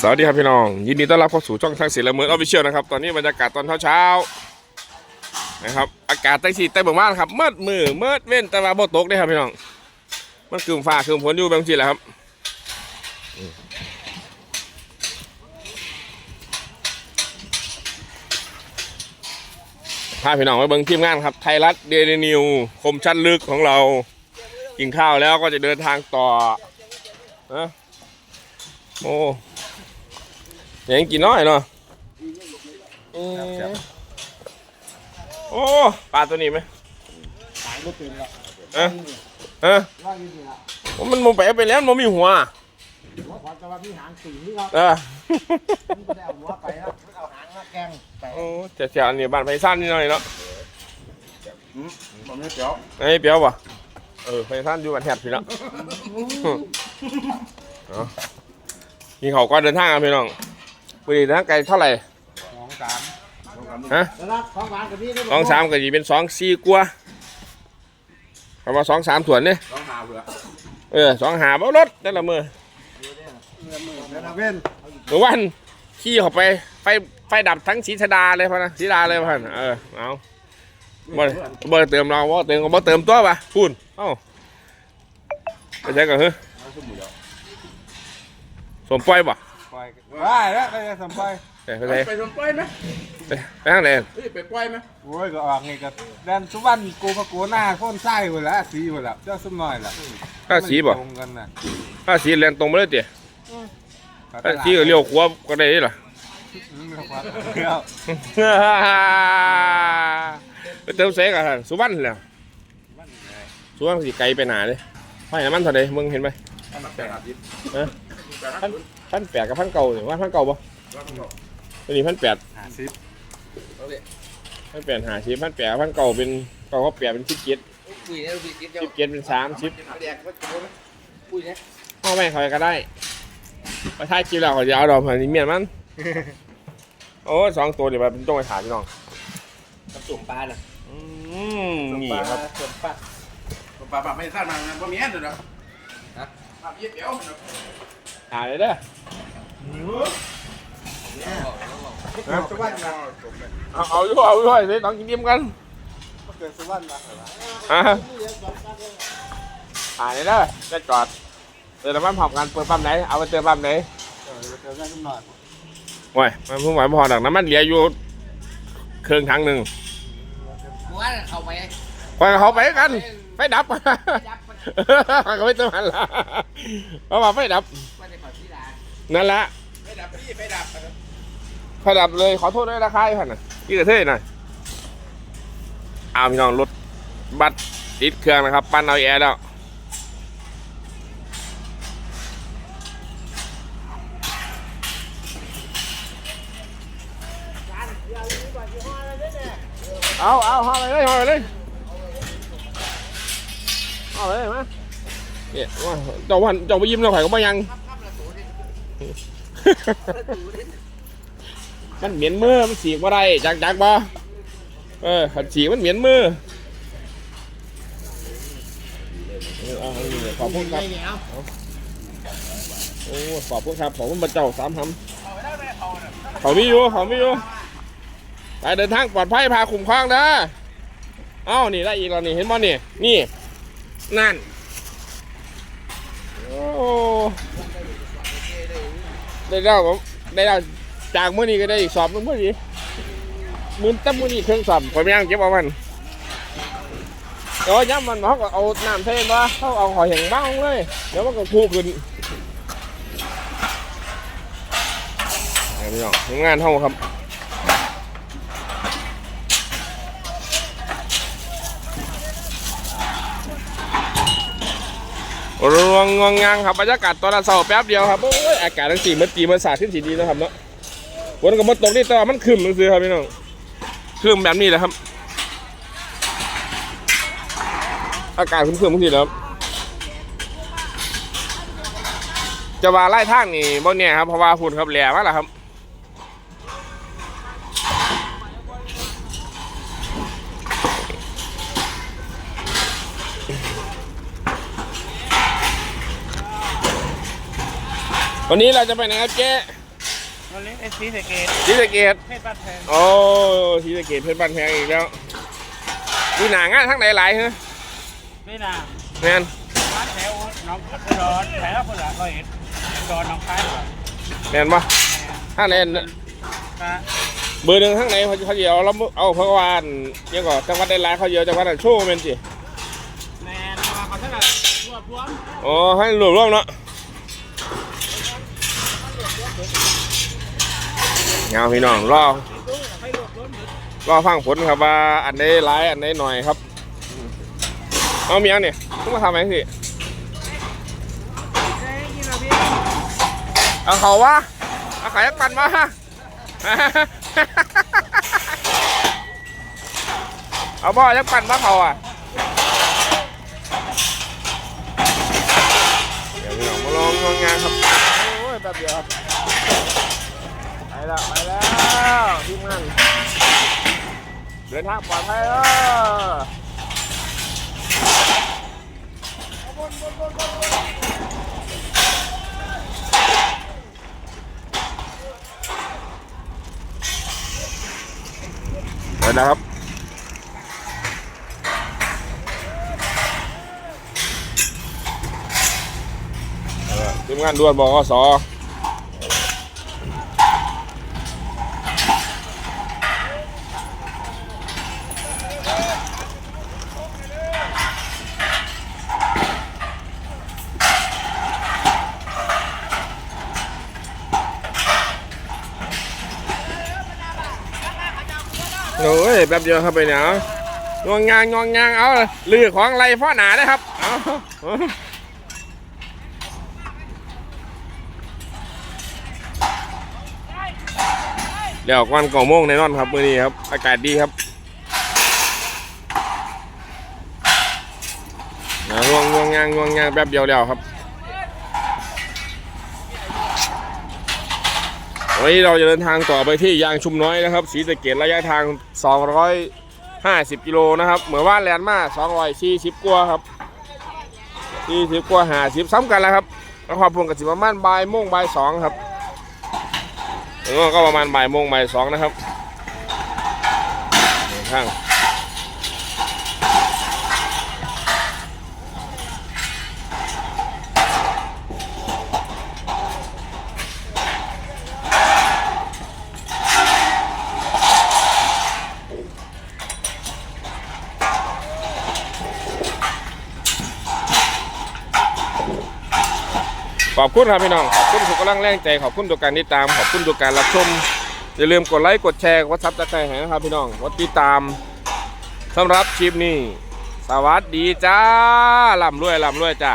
สวัสดีครับพี่น้อง ยินดีต้อนรับเข้าสู่ช่องทางเสียละเมิดออฟฟิเชียลนะครับ ตอนนี้บรรยากาศตอนเช้าๆนะครับ อากาศใต้สีใต้เบิกบ้านครับเมืดมือเมืดเว้นแต่ว่าบ่ตกได้ครับพี่น้อง มันคืมฟ้าคืมฝนอยู่บางทีแหละครับอืมพาพี่น้องไปเบิ่งทีมงานครับไทยรัฐเดลินิวคมชั้นลึกของเรา กินข้าวแล้วก็จะเดินทางต่อนะ โอ้ยังกินน้อยเนาะอืมโอ้ปลาตัวนี้ไหมตายไม่เป็นละเอะเอะว่าอยู่นี่ละโอ้มันมองไปเอาไปแล้วมันมีหัวหัวขวานจะว่ามีหางสีนี่ครับเออมันไม่ได้เอาหัวไปแล้วมันเอาหางมาแกงไปโอ้เจ๋วๆอันนี้บ้านไฟสั้นนิดหน่อยเนาะมันไม่เจ๋วไอ้เปียวป่ะเออไฟสั้นอยู่บ้านแทบพี่เนาะเอา กินเขาวก็เดินทางกันพี่น้องไปเดินทางไกลเท่าไหร่สองสามฮะแล้วรักของหวานกับพี่ได้สองสามก็จะเป็นสองสี่กว่าเพราะว่าสองสามส่วนเนี่ยสองหาเผื่อเออสองหาบ่รถแต่ละมือแล้วนะเว้นเมื่อวันขี่เข้าไปไฟไฟดับทั้งสีชดาเลยพะนะสีดาเลยพะนะเออเอาบ่ได้บ่ได้เติมเราบ่เติมก็บ่เติมตัวปะพูนเอ้าไปใช้กันเฮ้ย สมปล่อยปะปล่อยได้แล้วไปสมไปไปไปใช้ไปสมปล่อยไหมไปไปทางไหนเฮ้ยไปปล่อยไหมโอ้ยก็ออกไงกับแดนสุวรรณกูมากูหน้าโค่นไส้หมดแล้วสีหมดแล้วเจ้าสมน้อยละถ้าสีบ่ตรงกันนะถ้าสีแรงตรงไปเลยเตี๋ยถ้าสีก็เลี้ยวขวาก็ได้นี่ล่ะอืมครับเดี๋ยวไปเติมเสกอะสุวรรณแล้วสุวรรณสิไกลไปหนาเลยไฟน้ำมันเท่าใดมึงเห็นไหมแปดอา ทิตย์พันพันแปดกับพันเก่าเนี่ยว่าพันเก่าปะตัวนี้พันแปดห้าสิบพันแปดหาสิพันแปดกับพันเก่าเป็นเก่าก็แปดเป็นสิบเจ็ดปุ้ยเนี่ยปุ้ยกินเจ้าสิบเจ็ดเป็นสามสิบแดกก็โดนปุ้ยเนี่ยพ่อแม่เขาก็ได้ไปท้ายคลิปแล้วเขาจะเอาดอกพันนี้เมียนมันโอ้ยสองตัวเดี๋ยวมันต้องไปถามพี่น้องผสมปลาน่ะอืมนี่ครับผสมปลาปลาปลาไม่ทราบมานะพ่อเมียนเนาะฮะปลาเยี่ยเดียว หาเลยเด้อสุวรรณมาเอาเอาอยู่เอาอยู่เดี๋ยวต้องกินเยี่ยมกันเกิดสุวรรณมาอะหาเลยเด้อจะจอดเติมน้ำมันพร้อมกันเปิดปั๊มไหนเอาไปเติมปั๊มไหนเออเจอได้ทุกหน่อยโอ้ยมันเพิ่งไหวพอดักน้ำมันเหลืออยู่เครื่องถังหนึ่งกูว่าเข้าไปคอยเขาไปกันไฟดับยับมันคอยก็ไม่ต้องหันละเพราะว่าไฟดับ นนั่นแหละไม่ดับพี่ไม่ดับไฟดับเลยขอโทษด้วยราคาอีกพันน่ะยี่กระเทยหน่อยเอาพี่น้องรถบัสติดเครื่องนะครับ ปั้นเอาแอร์แล้วเอาเอาเอาไปเลยเอาไปเลยเอาเลยมาเนี่ยว่าเจ้าวันเจ้าไปยิ้มเราไผ่ก็บ่ยัง มันเหม็นมือมันสีกบ่ได้จักจักบ่เออขันสีมันเหม็นมือขอบคุณครับโอ้ขอบคุณครับขอบคุณพระเจ้าสามคำเขามีอยู่เขามีอยู่ไปเดินทางปลอดภัยพาคุ้มครองนะเอ้านี่ได้อีกแล้วนี่เห็นบ่นี่นี่นั่นโอ้ ได้แล้วผมได้แล้วจากมื้อนี้ก็ได้อีกสอบหนึงมื้อนี้มื้อตั้มื้อนี้เครื่องสอบผมยังเก็บเอามันเดี๋ยวย้ำมันเขาก็เอาน้ำเทมาเขาเอาหอยแห้งบ้างเลยเดี๋ยวมันก็คู่ขึ้นเอาพี่น้องงานเท่าครับ รวงงวงงังครับบรรยากาศตอนเช้าแป๊บเดียวครับโอ้ยอากาศทั้งสี่มันตีมันสาดขึ้นสีดีนะครับเนาะฝนก็มาตกนี่แต่ว่ามันครึมมันซื้อครับพี่น้องครึมแบบนี้แหละครับ อากาศครึมๆบางทีแล้วจะว่าไล่ทางนี่บ่เนี่ยครับเพราะว่าฝุ่นครับแหล่มากแหละครับ วันนี้เราจะไปไหนครับเจ๊วันนี้ไอ้สีสะเกตศรีสะเกดเพชรบ้านแพงโอ้ศรีสะเกดเพชรบ้านแพงอีกแล้วมีหนางานทั้งไหนหลายเหรอไม่น่าแมนร้านแถวหน้องพัทดอนแถวคนละร้อยเอ็ดดอนหน้องคายก่อนแมนปะถ้าไหนก็เบอร์หนึ่งทั้งไหนเขาเขาเดียวเราเอาเพราะว่าอันเดี๋ยังก่อนจังหวัดได้หลายเขาเดียวจังหวัดนั้นโชว์แมนสิแมนมาเขาเท่าไหร่รวบรวม อ๋อให้รวบรวมเนาะ เงาพี่น้องรอรวบรวมหมดรอฟังผลครับว่าอันใดหลายอันใดหน่อยครับ เอาเมียเนี่ยต้องมาทำไหมสิเอะไรพี่เอาเขาวะเอาขายกปันมาฮะเอาบ่อยักปันมาเขาอะเดี๋ยวพี่น้องมาลองงองงานครับโอ้ยแป๊บเดียวครับไปแล้วไปแล้วทีมงาน ครับปลอดภัยเออไปนะครับทีมงานด่วนบอกอสอย แป๊บเดียวครับไปเนี่ยงวงงางงวงงางเอาลือของไรพ่อหนานะครับเอาเดี๋ยววันก่อโมงแน่นอนครับมือนี้ครับ อากาศดีครับงวงงวงงางงวงงางแป๊บเดียวแล้วครับ วันนี้เราจะเดินทางต่อไปที่ยางชุมน้อยนะครับศรีสะเกดระยะทาง 250 กิโลนะครับ เหมือนว่าแลนด์มา240กว่าครับ40กว่า50ซ้ำกันแล้วครับแล้วความพงกับสิบประมาณบ่ายโมงบ่ายสองครับแล้ก็ประมาณบ่ายโมงบ่ายสองนะครับเดินทาง ขอบคุณครับพี่น้องขอบคุณทุกกำลังแรงใจขอบคุณทุกการติดตามขอบคุณทุกการรับชมอย่าลืมกดไลค์กดแชร์กดซับสไครต์ให้นะครับพี่น้องกดติดตามสำหรับคลิปนี้ สวัสดีจ้าลำรวยลำรวยจ้า